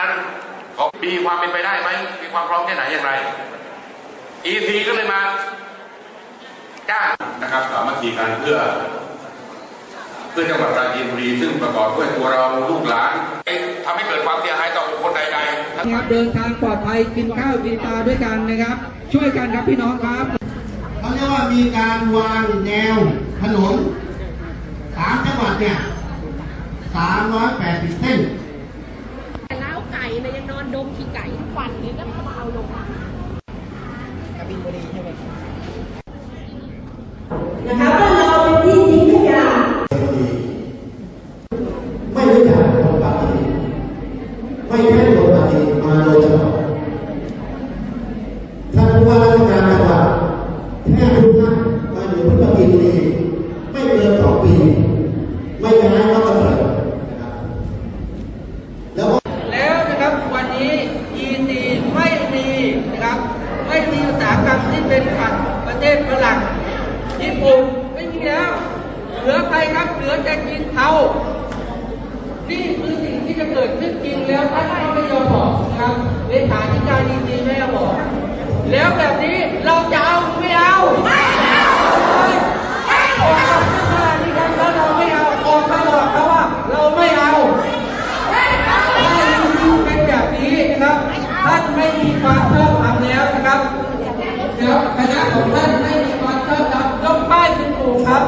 นะครับเพราะฉะนั้นขอมีความเป็นไปได้ไหมมีความพร้อมแค่ไหนอย่างไร EC ก็เลยมาจ้างนะครับสามัคคีกันเพื่อ เพื่อจังหวัดปราจีนบุรีซึ่งประกอบด้วยตัวเราลูกหลานทำให้เกิดความเสียหายต่อบุคคลใดๆนะครับเดินทางปลอดภัยกินข้าวกินปลาด้วยกันนะครับ ช่วยกันครับพี่น้องครับเขาเรียกว่ามีการวางแนวถนนสามจังหวัดเนี่ยสามร้อยแปดสิบเส้น แต่ล้าวไก่เนี่ยยังนอน ดมขี้ไก่ทุกวันนี้ก็มาเอาลงมากระบินบุรีใช่ไหมนะครับทิ้งขยะ ไม่รู้จักคนปฏิไม่ใช่คนปฏิมาโดยเฉพาะท่านผู้ว่าราชการจังหวัดแค่ทุกท่านมาอยู่ที่ปฏิบุรีไม่เกินสองปี ไม่ย้ายก็กระเถิดนะครับแล้วก็ แล้วนะครับวันนี้ EC ไม่มีนะครับไม่มีอุตสาหกรรมที่เป็นฝั่งประเทศฝรั่งญี่ปุ่นไม่มีแล้ว เหลือใครครับเหลือจะกินเทานี่คือสิ่งที่จะเกิดขึ้นจริงแล้วท่านก็ไม่ยอมบอกนะครับเลขาธิการ EC ไม่ยอมบอก แล้วแบบนี้เราจะเอาหรือไม่เอาไม่เอาไม่เอานี่ครับแล้วเราไม่เอาออกมาบอกเขาว่าเราไม่เอา ถ้าอยู่เป็นแบบนี้นะครับ ท่านไม่มีความชอบธรรมแล้วนะครับเดี๋ยวคณะของท่านไม่มีความชอบธรรมยกป้ายคุณครูครับ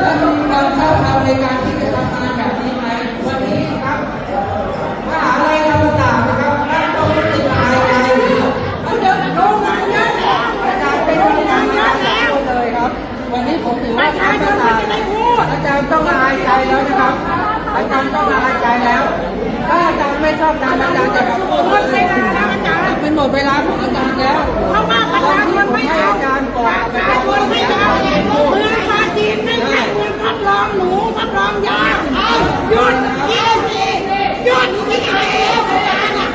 และมีความชอบธรรมในการที่จะทำงานแบบนี้ไหมวันนี้ครับมหาลัยธรรมศาสตร์นะครับท่านต้องไม่ติดอายใจมันจะโดนงานเยอะอาจารย์เป็นคนงานเยอะแล้วเลยครับ วันนี้ผมถือว่าท่านประธานอาจารย์ต้องละอายใจแล้วนะครับ อาจารย์ต้องละอายใจแล้ว ถ้าอาจารย์ไม่ชอบตามอาจารย์จะพูดหมดเวลาแล้วอาจารย์เป็นหมดเวลาของอาจารย์แล้วเพราะว่าประชาชนไม่ให้เอาอาจารย์ก่อนประชาชนไม่เอาเมืองปราจีนไม่ใช่เมืองทดลองหนูทดลองยาเอาหยุดเยี่ยมสิหยุดไม่ใช่เอง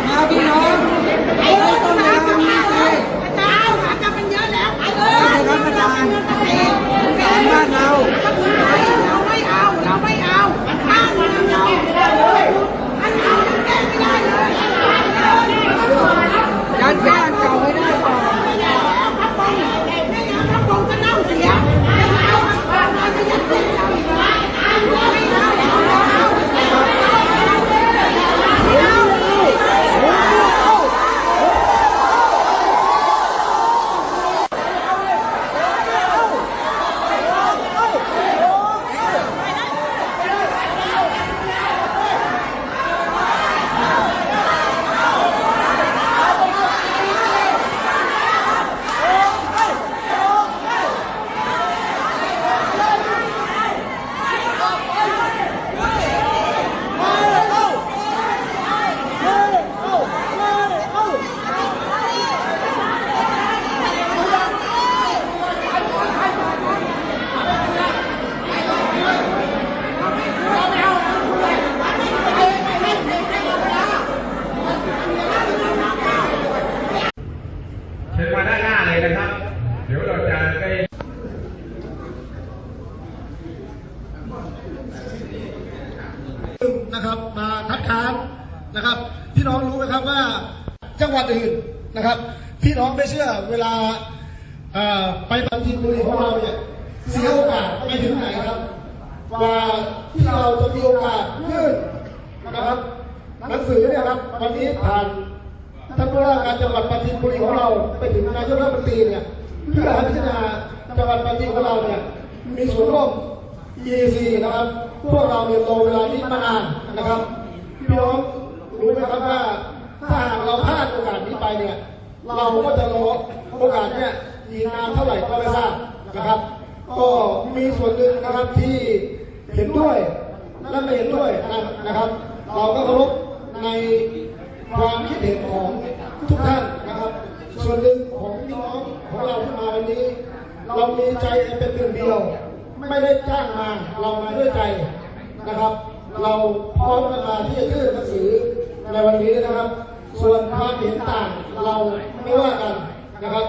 มาพี่น้องไอ้ไม่คนต้องทำเรียนจะมีมาใจอาจารย์หากรรมมันเยอะแล้วไปเลยครับอาจารย์สอนบ้านเราเรา 搞回那个 วันนี้ผ่านท่านผู้ว่าการจังหวัดปราจีนบุรีของเราไปถึงนายกรัฐมนตรีเนี่ยเพื่อให้พิจารณาจังหวัดปราจีนของเราเนี่ยมีส่วนร่วม EC นะครับ พวกเราเนี่ยรอเวลานี้มานานนะครับพี่น้องรู้ไหมครับว่าถ้าหากเราพลาดโอกาสนี้ไปเนี่ย เราก็จะรอโอกาสเนี่ยอีกนานเท่าไหร่ก็ไม่ทราบนะครับ ก็มีส่วนหนึ่งนะครับที่เห็นด้วยและไม่เห็นด้วยนะครับ เราก็เคารพใน ความคิดเห็นของทุกท่านนะครับ ส่วนหนึ่งของพี่น้องของเราที่มาวันนี้ เรามีใจเป็นหนึ่งเดียว ไม่ได้จ้างมาเรามาด้วยใจนะครับ เราพร้อมกันมาที่จะยื่นหนังสือในวันนี้นะครับ ส่วนความเห็นต่างเราไม่ว่ากันนะครับ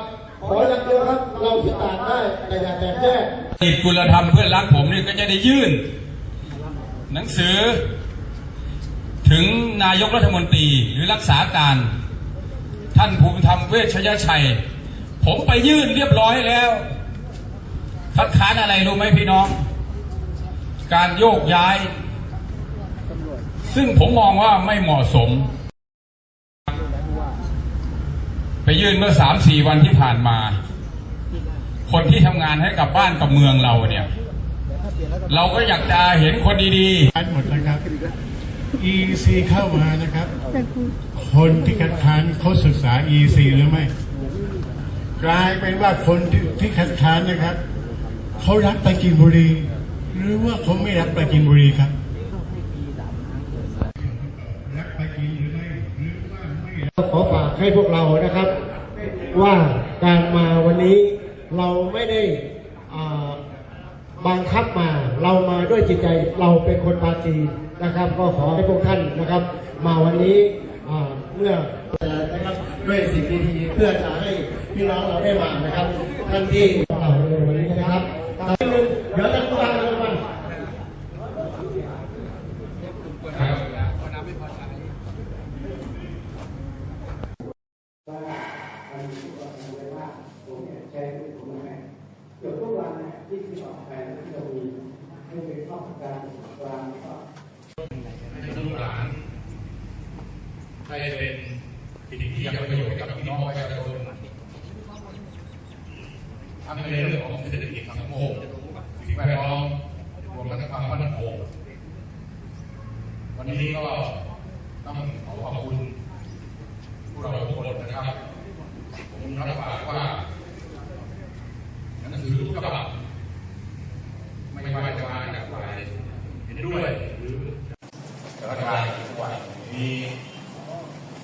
ขออย่างเดียวครับเราคิดต่างได้แต่อย่าแตกแยกติดคุณธรรมเพื่อนรักผมนี่ก็จะได้ยื่น หนังสือ ถึงนายกรัฐมนตรีหรือรักษาการท่านภูมิธรรมเวชยชัย ผมไปยื่นเรียบร้อยแล้วคัดค้านอะไรรู้ไหมพี่น้อง การโยกย้าย ซึ่งผมมองว่าไม่เหมาะสม ไปยื่นเมื่อสามสี่วันที่ผ่านมา คนที่ทำงานให้กับบ้านกับเมืองเราเนี่ย เราก็อยากจะเห็นคนดีๆคัดหมดนะครับ EC เข้ามานะครับ คนที่คัดค้านเขาศึกษา EC หรือไม่ กลายเป็นว่าคนที่ที่คัดค้านนะครับเขารักปราจีนบุรี หรือว่าเขาไม่รักปราจีนบุรีครับรักปราจีนหรือไม่หรือว่าไม่รักขอฝากให้พวกเรานะครับ ว่าการมาวันนี้เราไม่ได้อ่าบังคับมา เรามาด้วยจิตใจเราเป็นคนปาจีน นะครับ ก็ขอให้พวกท่านนะครับ มาวันนี้อ่าเมื่อนะครับด้วยสิ่งดีๆเพื่อจะให้พี่น้องเราได้มานะครับ ท่านที่เราในวันนี้นะครับท่านหนึ่งเดี๋ยวท่านผู้ว่ามาเลยมา ลูกหลานให้เป็นสิ่งที่ยังประโยชน์กับพี่น้องประชาชนทั้งในเรื่องของเศรษฐกิจสังคมสิ่งแวดล้อมรวมทั้ง ความงวันนี้ก็ต้องขอขอบคุณผู้เราทุกคนนะครับ ผมรับปากว่าหนังสือทุกฉบับไม่ว่าจะมาจากฝ่ายเห็นด้วยหรือ สถานการณ์จังหวัดนี้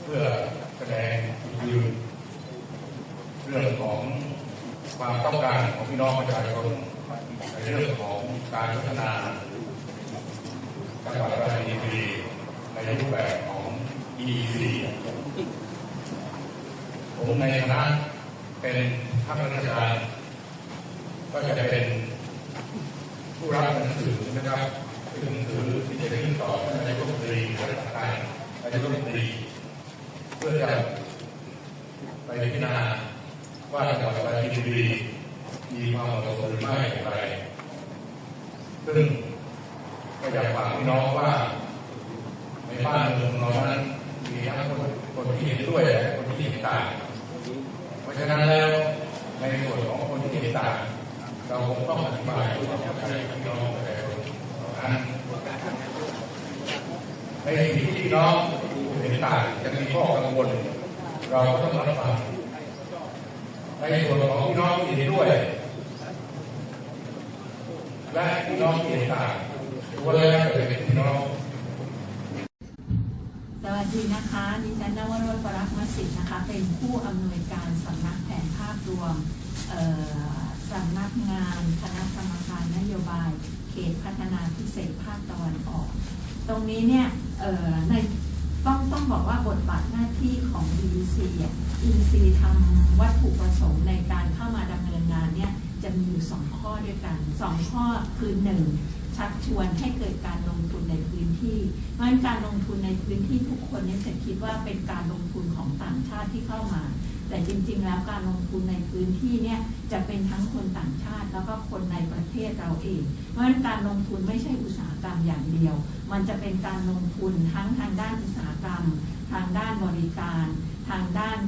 เพื่อแสดงจุดยืนเรื่องของความต้องการของพี่น้องประชาชนในเรื่องของการพัฒนาจังหวัดปราจีนบุรีในรูปแบบของ EEC ผมในฐานะเป็นข้าราช การก็จะเป็นผู้รับหนังสือนะครับหนังสือที่จะขึ้นต่อท่านนายกรัฐมนตรีรัฐบาลนายกรัฐมนตรีเพื่อจะไปพิจารณาว่าจังหวัดปราจีนบุรีมีความเหมาะสมหรือไม่อย่างไรซึ่งก็อยากฝากพี่น้องว่าในบ้านเมืองเรานั้นมีทั้งคนคนที่เห็นด้วยและคนที่เห็นต่างเพราะฉะนั้นแล้ว ในส่วนของคนที่เห็นต่างเราคงต้องอธิบายให้พี่น้องประชาชนนั้นในสิ่งที่พี่น้องเห็นต่างจะมีข้อกังวลเราก็ต้องรับฟังในส่วนของพี่น้องที่เห็นด้วย และพี่น้องที่เห็นต่างถือว่าแล้วแต่เป็นพี่น้อง วัสดีนะคะ ดิฉันนวโรจน์ปรักมสิทธิ์นะคะ เป็นผู้อำนวยการสำนักแผนภาพรวมสำนักงานคณะกรรมการนโยบายเขตพัฒนาพิเศษภาคตะวันออก ตรงนี้เนี่ยในต้องต้องบอกว่าบทบาทหน้าที่ของ EC อะ EC ทำวัตถุประสงค์ในการเข้ามาดำเนินงานเนี่ยจะมีอยู่สองข้อด้วยกันสองข้อคือหนึ่ง ชักชวนให้เกิดการลงทุนในพื้นที่ เพราะฉะนั้นการลงทุนในพื้นที่ทุกคนเนี่ยจะคิดว่าเป็นการลงทุนของต่างชาติที่เข้ามา แต่จริง ๆ แล้วการลงทุนในพื้นที่เนี่ยจะเป็นทั้งคนต่างชาติ แล้วก็คนในประเทศเราเอง เพราะฉะนั้นการลงทุนไม่ใช่อุตสาหกรรมอย่างเดียว มันจะเป็นการลงทุนทั้งทางด้านอุตสาหกรรม ทางด้านบริการ ทางด้าน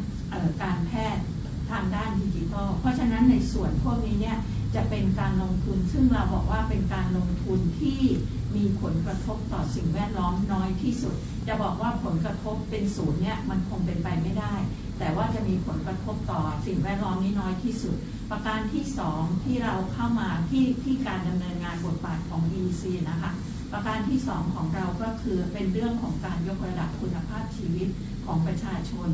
การแพทย์ทางด้านดิจิทัล เพราะฉะนั้นในส่วนพวกนี้เนี่ย จะเป็นการลงทุน ซึ่งเราบอกว่าเป็นการลงทุนที่มีผลกระทบต่อสิ่งแวดล้อมน้อยที่สุด จะบอกว่าผลกระทบเป็นศูนย์เนี่ยมันคงเป็นไปไม่ได้ แต่ว่าจะมีผลกระทบต่อสิ่งแวดล้อมนี้น้อยที่สุด ประการที่สองที่เราเข้ามาที่ที่การดำเนินงานบทบาทของ EC นะคะประการที่สองของเราก็คือเป็นเรื่องของการยกระดับคุณภาพชีวิตของประชาชน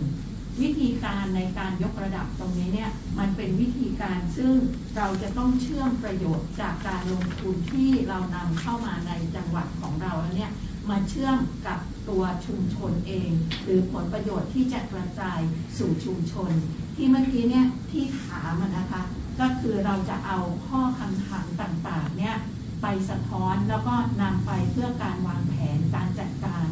วิธีการในการยกระดับตรงนี้เนี่ยมันเป็นวิธีการซึ่งเราจะต้องเชื่อมประโยชน์จากการลงทุนที่เรานำเข้ามาในจังหวัดของเราแล้วเนี่ยมาเชื่อมกับตัวชุมชนเอง หรือผลประโยชน์ที่จะกระจายสู่ชุมชน ที่เมื่อกี้เนี่ยที่ถามนะคะ ก็คือเราจะเอาข้อคำถามต่างๆเนี่ยไปสะท้อนแล้วก็นำไปเพื่อการวางแผนการจัดการ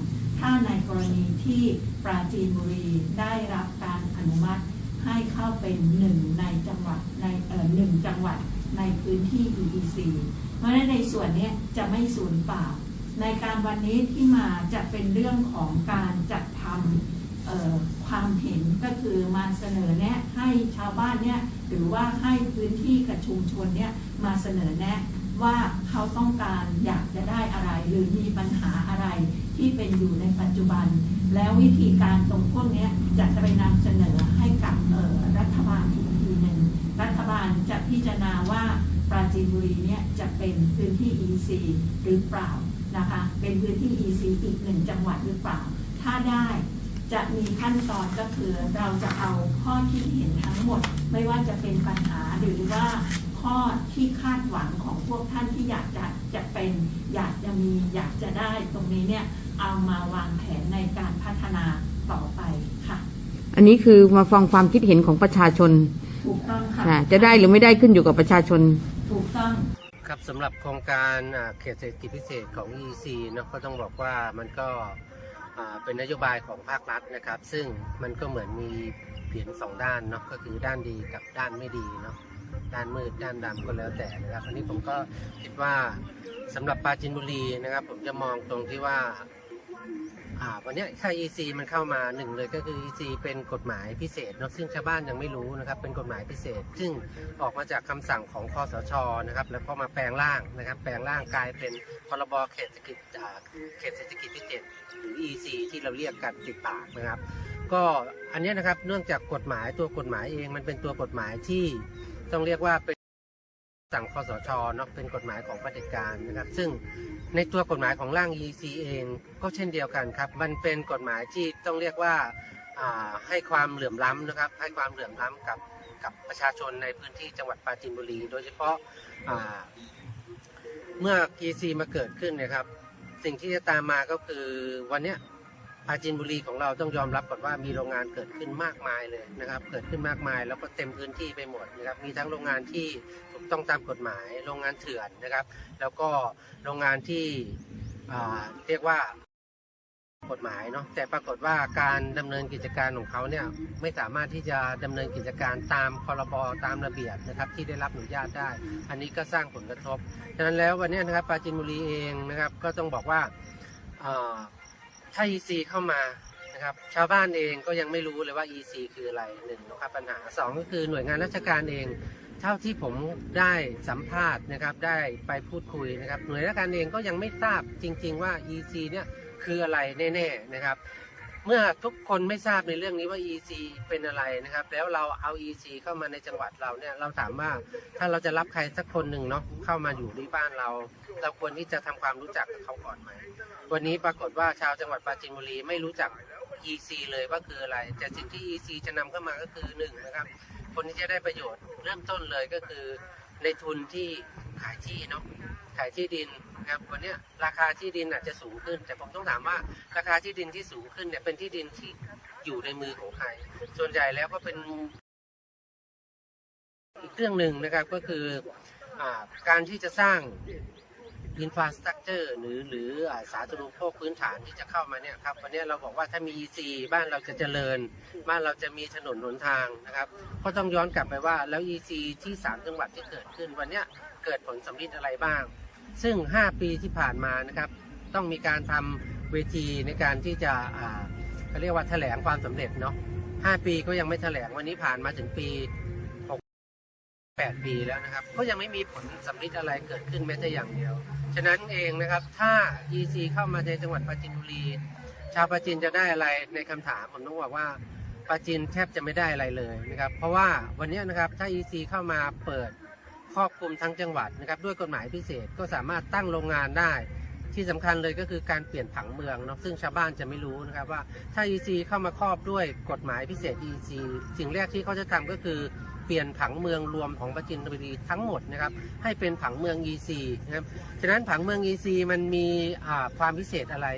ถ้าในกรณีที่ปราจีนบุรีได้รับการอนุมัติให้เข้าเป็นหนึ่งในจังหวัดในเอ่อหนึ่งจังหวัดในพื้นที่ EEC เพราะฉะนั้นในส่วนนี้จะไม่สูญเปล่า ในการวันนี้ที่มาจะเป็นเรื่องของการจัดทำความเห็นก็คือมาเสนอแนะให้ชาวบ้านเนี่ยหรือว่าให้พื้นที่กับชุมชนเนี่ยมาเสนอแนะว่าเขาต้องการอยากจะได้อะไรหรือมีปัญหาอะไร ที่เป็นอยู่ในปัจจุบัน แล้ววิธีการตรงพวกนี้ยจะไปนำเสนอให้กับรัฐบาลอีกทีหนึ่งรัฐบาลจะพิจารณาว่าปราจีนบุรีเนี่ยจะเป็นพื้นที่ EC หรือเปล่านะคะเป็นพื้นที่ EC อีกหนึ่งจังหวัดหรือเปล่า ถ้าได้จะมีขั้นตอนก็คือเราจะเอาข้อที่เห็นทั้งหมด ไม่ว่าจะเป็นปัญหาหรือว่าข้อที่คาดหวังของพวกท่านที่อยากจะจะเป็น อยากจะมีอยากจะได้ตรงนี้เนี่ย เอามาวางแผนในการพัฒนาต่อไปค่ะ อันนี้คือมาฟังความคิดเห็นของประชาชนถูกต้องค่ะค่ะจะได้หรือไม่ได้ขึ้นอยู่กับประชาชน ถูกต้องครับสำหรับโครงการอ่าเขตเศรษฐกิจพิเศษของ EC เนอะก็ต้องบอกว่ามันก็อ่าเป็นนโยบายของภาครัฐนะครับ ซึ่งมันก็เหมือนมีเพียนสองด้านเนาะก็คือด้านดีกับด้านไม่ดีเนาะด้านมืดด้านดำก็แล้วแต่นะครับอันนี้ผมก็คิดว่าสำหรับปราจินบุรีนะครับ ผมจะมองตรงที่ว่า อ่าวันนี้ยถ้า EC มันเข้ามาหนึ่งเลยก็คือ EC เป็นกฎหมายพิเศษเนอะซึ่งชาวบ้านยังไม่รู้นะครับเป็นกฎหมายพิเศษ ซึ่งออกมาจากคำสั่งของคอสชนะครับแล้วก็มาแปลงร่างนะครับแปลงร่างกลายเป็นพรบเขตเศรษฐกิจอ่าเขตเศรษฐกิจพิเศษหรือ EC ที่เราเรียกกันติดปากนะครับ ก็อันเนี้ยนะครับเนื่องจากกฎหมายตัวกฎหมายเองมันเป็นตัวกฎหมายที่ต้องเรียกว่าเป็น สั่งคอสชเนาะเป็นกฎหมายของเผด็การนะครับ ซึ่งในตัวกฎหมายของร่าง EC เองก็เช่นเดียวกันครับ มันเป็นกฎหมายที่ต้องเรียกว่าาให้ความเหลื่อมล้ำนะครับ ให้ความเหลื่อมล้ำกับกับประชาชนในพื้นที่จังหวัดปราจีนบุรี โดยเฉพาะาเมื่อ EC มาเกิดขึ้นนะครับ สิ่งที่จะตามมาก็คือวันนี้ ปราจีนบุรีของเราต้องยอมรับก่อนว่ามีโรงงานเกิดขึ้นมากมายเลยนะครับ เกิดขึ้นมากมายแล้วก็เต็มพื้นที่ไปหมดนะครับ มีทั้งโรงงานที่ถูกต้องตามกฎหมาย โรงงานเถื่อนนะครับ แล้วก็โรงงานที่เรียกว่ากฎหมายเนาะแต่ปรากฏว่าการดำเนินกิจการของเขาเนี่ยไม่สามารถที่จะดำเนินกิจการตามพรบตามระเบียบนะครับที่ได้รับอนุญาตได้ อันนี้ก็สร้างผลกระทบ ฉะนั้นแล้ววันนี้นะครับปราจินบุรีเองนะครับก็ต้องบอกว่า ถ้า EC เข้ามานะครับชาวบ้านเองก็ยังไม่รู้เลยว่า EC คืออะไรหนึ่งนะครับปัญหาสองก็คือหน่วยงานราชการเอง เท่าที่ผมได้สัมภาษณ์นะครับได้ไปพูดคุยนะครับหน่วยราชการเองก็ยังไม่ทราบจริง ๆ ว่า EC เนี่ยคืออะไรแน่ๆนะครับเมื่อทุกคนไม่ทราบในเรื่องนี้ว่า EC เป็นอะไรนะครับ แล้วเราเอา EC เข้ามาในจังหวัดเราเนี่ยเราถามว่าถ้าเราจะรับใครสักคนหนึ่งเนาะเข้ามาอยู่ที่บ้านเรา เราควรที่จะทำความรู้จักกับเขาก่อนไหม วันนี้ปรากฏว่าชาวจังหวัดปราจีนบุรีไม่รู้จัก EC เลยว่าคืออะไร แต่สิ่งที่ EC จะนำเข้ามาก็คือหนึ่งนะครับ คนที่จะได้ประโยชน์เริ่มต้นเลยก็คือ ในทุนที่ขายที่เนาะขายที่ดินนะครับวันนี้ราคาที่ดินอาจจะสูงขึ้น แต่ผมต้องถามว่าราคาที่ดินที่สูงขึ้นเนี่ยเป็นที่ดินที่อยู่ในมือของใคร ส่วนใหญ่แล้วก็เป็นอีกเรื่องหนึ่งนะครับก็คืออการที่จะสร้าง อินฟ a าสตรักเจอร์หรือหรือสาธารณูปโภคพื้นฐานที่จะเข้ามาเนี่ยครับวันนี้เราบอกว่าถ้ามี EC บ้านเราจะเจริญ บ้านเราจะมีถนนหนทางนะครับก็ต้องย้อนกลับไปว่าแล้ว EC ที่ 3 จังหวัดที่เกิดขึ้นวันนี้เกิดผลสำลิดอะไรบ้าง ซึ่ง 5 ปีที่ผ่านมานะครับต้องมีการทำเวทีในการที่จะอ่าเขาเรียกว่าแถลงความสำเร็จเนาะ5 ปีก็ยังไม่แถลงวันนี้ผ่านมาถึงปี 8 ปีแล้วนะครับ ก็ยังไม่มีผลสำลิดอะไรเกิดขึ้นแม้แต่อย่างเดียว ฉะนั้นเองนะครับ ถ้า EC เข้ามาในจังหวัดปราจีนบุรี ชาวปราจีนจะได้อะไรในคำถามผมต้องบอกว่าปราจีนแทบจะไม่ได้อะไรเลยนะครับ เพราะว่าวันนี้นะครับถ้า EC เข้ามาเปิดครอบคลุมทั้งจังหวัดนะครับด้วยกฎหมายพิเศษก็สามารถตั้งโรงงานได้ ที่สำคัญเลยก็คือการเปลี่ยนผังเมืองเนาะซึ่งชาวบ้านจะไม่รู้นะครับว่าถ้า EC เข้ามาครอบด้วยกฎหมายพิเศษ EC สิ่งแรกที่เขาจะทำก็คือ เปลี่ยนผังเมืองรวมของปราจินบุรีทั้งหมดนะครับให้เป็นผังเมือง EC นะครับฉะนั้นผังเมือง EC มันมีความพิเศษอะไร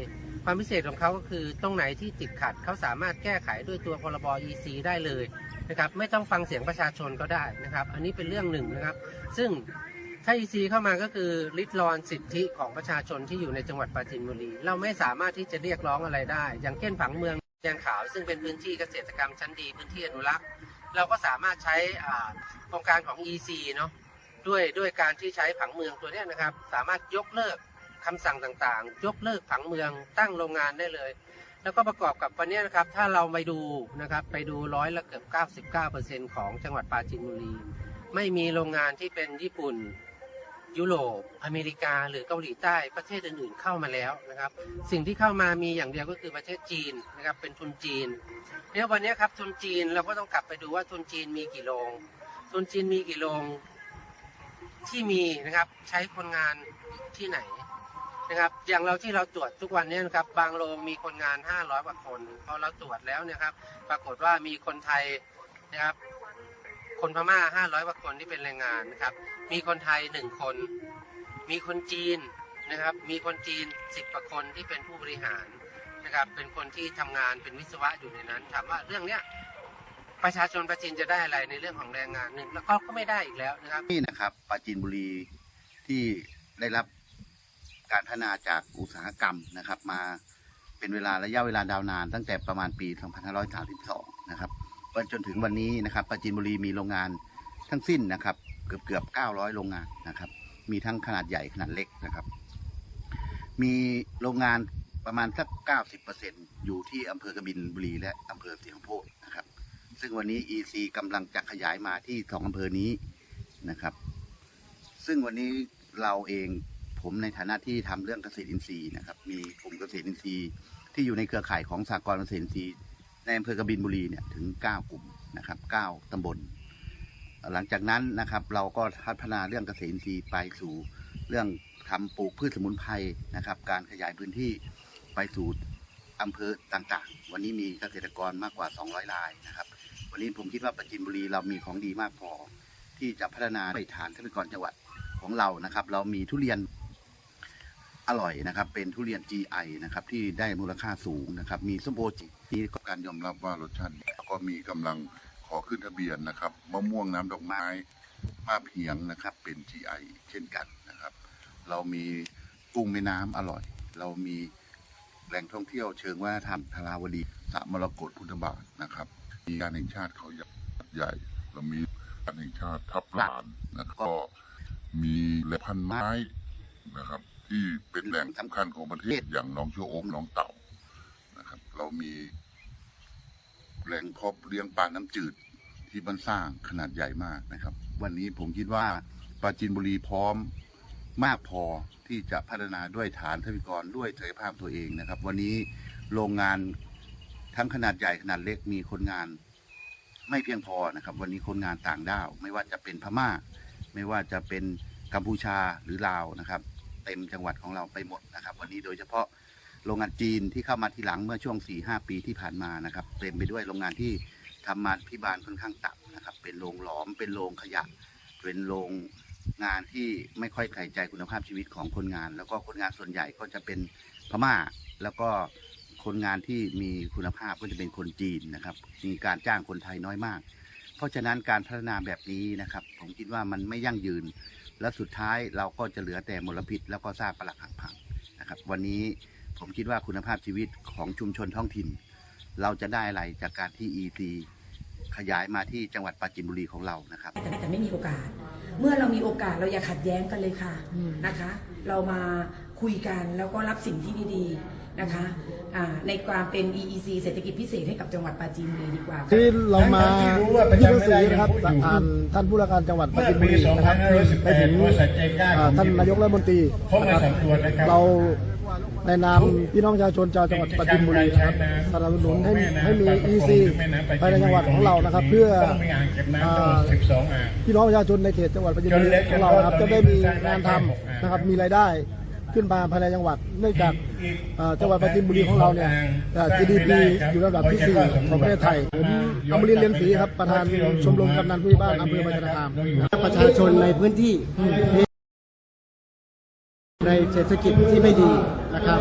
ความพิเศษของเขาก็คือตรงไหนที่ติดขัดเขาสามารถแก้ไขด้วยตัวพรบ EC ได้เลยนะครับไม่ต้องฟังเสียงประชาชนก็ได้นะครับ อันนี้เป็นเรื่องหนึ่งนะครับ ซึ่งถ้า EC เข้ามาก็คือริดรอนสิทธิของประชาชนที่อยู่ในจังหวัดปราจีนบุรี เราไม่สามารถที่จะเรียกร้องอะไรได้ อย่างเช่นผังเมืองแยางขาว ซึ่งเป็นพื้นที่เกษตรกรรมชั้นดีพื้นที่อนุรักษ์ เราก็สามารถใช้โครงการของ EC เนาะด้วยด้วยการที่ใช้ผังเมืองตัวนี้นะครับ สามารถยกเลิกคำสั่งต่างๆ ยกเลิกผังเมืองตั้งโรงงานได้เลย แล้วก็ประกอบกับวันเนี้ยนะครับ ถ้าเราไปดูนะครับไปดูร้อยละเกือบ 99%ของจังหวัดปราจีนบุรี ไม่มีโรงงานที่เป็นญี่ปุ่น ยุโรป อเมริกา หรือเกาหลีใต้ประเทศอื่นๆเข้ามาแล้วนะครับ สิ่งที่เข้ามามีอย่างเดียวก็คือประเทศจีนนะครับเป็นทุนจีนเนี่ยวันนี้ครับทุนจีนเราก็ต้องกลับไปดูว่าทุนจีนมีกี่โรงทุนจีนมีกี่โรงที่มีนะครับใช้คนงานที่ไหนนะครับอย่างเราที่เราตรวจทุกวันนี้นะครับบางโรงมีคนงาน 500กว่าคนพอเราตรวจแล้วเนี่ยครับ ปรากฏว่ามีคนไทยนะครับ คนพม่า500กว่าคนที่เป็นแรงงานนะครับ มีคนไทยหนึ่งคน มีคนจีนนะครับ มีคนจีนสิบกว่าคนที่เป็นผู้บริหารนะครับ เป็นคนที่ทำงานเป็นวิศวะอยู่ในนั้น ถามว่าเรื่องเนี้ยประชาชนประจีนจะได้อะไรในเรื่องของแรงงานหนึ่งแล้วก็ก็ไม่ได้อีกแล้วนะครับนี่นะครับปราจีนบุรีที่ได้รับการพัฒนาจากอุตสาหกรรมนะครับ มาเป็นเวลาระยะเวลาดาวนาน ตั้งแต่ประมาณปี 2532 นะครับ จนถึงวันนี้นะครับปราจีนบุรีมีโรงงานทั้งสิ้นนะครับ เกือบเกือบ900 โรงงานนะครับ มีทั้งขนาดใหญ่ขนาดเล็กนะครับ มีโรงงานประมาณสัก 90%อยู่ที่อำเภอกบินบุรีและอำเภอเสียงโพธินะครับ ซึ่งวันนี้ EC กำลังจะขยายมาที่สองอำเภอนี้นะครับ ซึ่งวันนี้เราเองผมในฐานะที่ทำเรื่องเกษตรอินทรีย์นะครับ มีกลุ่มเกษตรอินทรีย์ที่อยู่ในเครือข่ายของสากลเกษตรอินทรีย์ ในอำเภอกบินบุรีเนี่ยถึง 9 กลุ่มนะครับ9ตำบล หลังจากนั้นนะครับเราก็พัฒนาเรื่องเกษตรอินทรีย์ไปสู่เรื่องทำปลูกพืชสมุนไพรนะครับ การขยายพื้นที่ไปสู่อำเภอต่างๆ วันนี้มีเกษตรกรมากกว่า 200 รายนะครับ วันนี้ผมคิดว่าปราจินบุรีเรามีของดีมากพอ ที่จะพัฒนาไปฐานทรัพยากรจังหวัดของเรานะครับ เรามีทุเรียน อร่อยนะครับ เป็นทุเรียน GI นะครับ ที่ได้มูลค่าสูงนะครับ มีส้มโอจีที่การยอมรับว่ารสชาติดีแล้วก็มีกำลังขอขึ้นทะเบียนนะครับมะม่วงน้ำดอกไม้มาเพียงนะครับ เป็น GI เช่นกันนะครับ เรามีกุ้งแม่น้ำอร่อย เรามีแหล่งท่องเที่ยวเชิงวัฒนธรรมทาราวดีสระมรกตพุทธบาทนะครับมีการแห่งชาติเขาใหญ่เรามีการแห่งชาติทับลานนะครับก็มีแหล่งพันไม้นะครับ ที่เป็นแหล่งสำคัญของประเทศอย่างหนองชั่วโองหนองเต่านะครับ เรามีแหล่งเพาะเลี้ยงปลาน้ำจืดที่บ้านสร้างขนาดใหญ่มากนะครับ วันนี้ผมคิดว่าปราจีนบุรีพร้อมมากพอที่จะพัฒนาด้วยฐานทรัพยากรด้วยศักยภาพตัวเองนะครับ วันนี้โรงงานทั้งขนาดใหญ่ขนาดเล็กมีคนงานไม่เพียงพอนะครับ วันนี้คนงานต่างด้าว ไม่ว่าจะเป็นพม่า ไม่ว่าจะเป็นกัมพูชาหรือลาวนะครับ เต็มจังหวัดของเราไปหมดนะครับ วันนี้โดยเฉพาะโรงงานจีนที่เข้ามาทีหลังเมื่อช่วง4-5ปีที่ผ่านมานะครับ เต็มไปด้วยโรงงานที่ทำมาพิบาลค่อนข้างต่ำนะครับ เป็นโรงหลอมเป็นโรงขยะ เป็นโรงงานที่ไม่ค่อยใส่ใจคุณภาพชีวิตของคนงาน แล้วก็คนงานส่วนใหญ่ก็จะเป็นพม่า แล้วก็คนงานที่มีคุณภาพก็จะเป็นคนจีนนะครับ มีการจ้างคนไทยน้อยมาก เพราะฉะนั้นการพัฒนาแบบนี้นะครับ ผมคิดว่ามันไม่ยั่งยืน และสุดท้ายเราก็จะเหลือแต่มลพิษ แล้วก็ซากปรักหักพังนะครับ วันนี้ผมคิดว่าคุณภาพชีวิตของชุมชนท้องถิ่น เราจะได้อะไรจากการที่ EC ขยายมาที่จังหวัดปราจีนบุรีของเรานะครับ แต่แต่ไม่มีโอกาส เมื่อเรามีโอกาสเราอย่าขัดแย้งกันเลยค่ะนะคะ เรามาคุยกันแล้วก็รับสิ่งที่ดีๆ นะคะอ่าในความเป็น EEC เศรษฐกิจพิเศษให้กับจังหวัดปราจีนบุรีดีกว่าที่เรามาทั้งๆที่รู้ว่าประยื่นจำหนังไม่สืได้อนะครับยังพูดอยู่อ่านท่านผู้ว่าการจังหวัดปราจีนบุรีเมื่อปีนะครับไปถึง2518ว่าสัจจกล้าอ่าของท่านนายกรัฐมนตรีเข้ามานะครับสำรวจนะครับเราในนามพี่น้องประชาชนชาวจังหวัดปราจีนบุรีนะครับสนับสนุนให้ให้มี EC ภายในจังหวัดของเรานะครับ เพื่อต้องมีอ่างเก็บน้ำอ่าทั้งหมด12อ่างพี่น้องประชาชนในเขตจังหวัดปราจีนบุรีของเรานะครับจะได้มีงานทำนะครับมีรายได้ ขึ้นมาภายในจังหวัดเนื่องจากเอ่อจังหวัดปราจีนบุรีของเราเนี่ยเอ่อ GDP อยู่ระดับที่สี่ของประเทศไทยผมอมรินทร์เรียนศรีครับประธานชมรมกำนันผู้ใหญ่บ้านอำเภอบัญชาคามประชาชนในพื้นที่ในเศรษฐกิจที่ไม่ดีนะครับ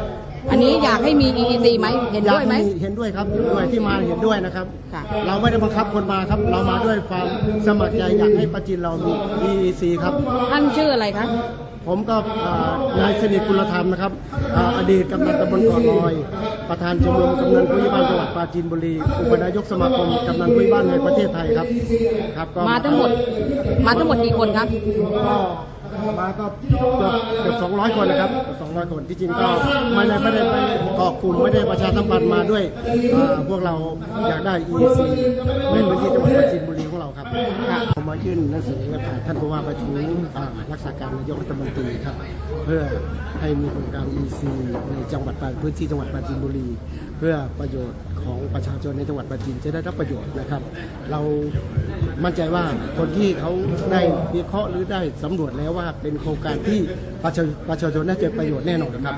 อันนี้อยากให้มี EEC ไหมเห็นด้วยไหมอากเห็นด้วยครับเห็นด้วยที่มาเห็นด้วยนะครับค่ะเราไม่ได้บังคับคนมาครับ เรามาด้วยความสมัครใจอยากให้ประจินเรามี EEC ครับ ท่านชื่ออะไรคะ ผมก็อ่านายสนิทกุลธรรมนะครับอ่าอดีตกำนันตำบลเกาะลอย ประธานชมรมกำนันผู้ใหญ่บ้านจังหวัดปราจีนบุรี อุปนายกสมาคมกำนันผู้ใหญ่บ้านในประเทศไทยครับครับก็มาทั้งหมดมาทั้งหมดกี่คนครับก็มาก็เกือบเกือบสองร้อยคนนะครับสองร้อยคนที่จริงก็ไม่ได้ไม่ได้ไม่ได้เกาะกลุ่มไม่ได้ประชาสัมพันธ์มาด้วยอ่าพวกเราอยากได้ EEC ในพื้นที่จังหวัดปราจีนบุรี ผมมายื่นหนังสือผ่านท่านผู้ว่าประชุมอ่ารักษาการนายกรัฐมนตรีครับ เพื่อให้มีโครงการ EC ในจังหวัดปราพื้นที่จังหวัดปราจีนบุรี เพื่อประโยชน์ของประชาชนในจังหวัดปราจีนจะได้รับประโยชน์นะครับ เรามั่นใจว่าคนที่เขาได้วิเคราะห์หรือได้สำรวจแล้วว่าเป็นโครงการที่ประชาชาชนได้เกิดประโยชน์แน่นอนครับ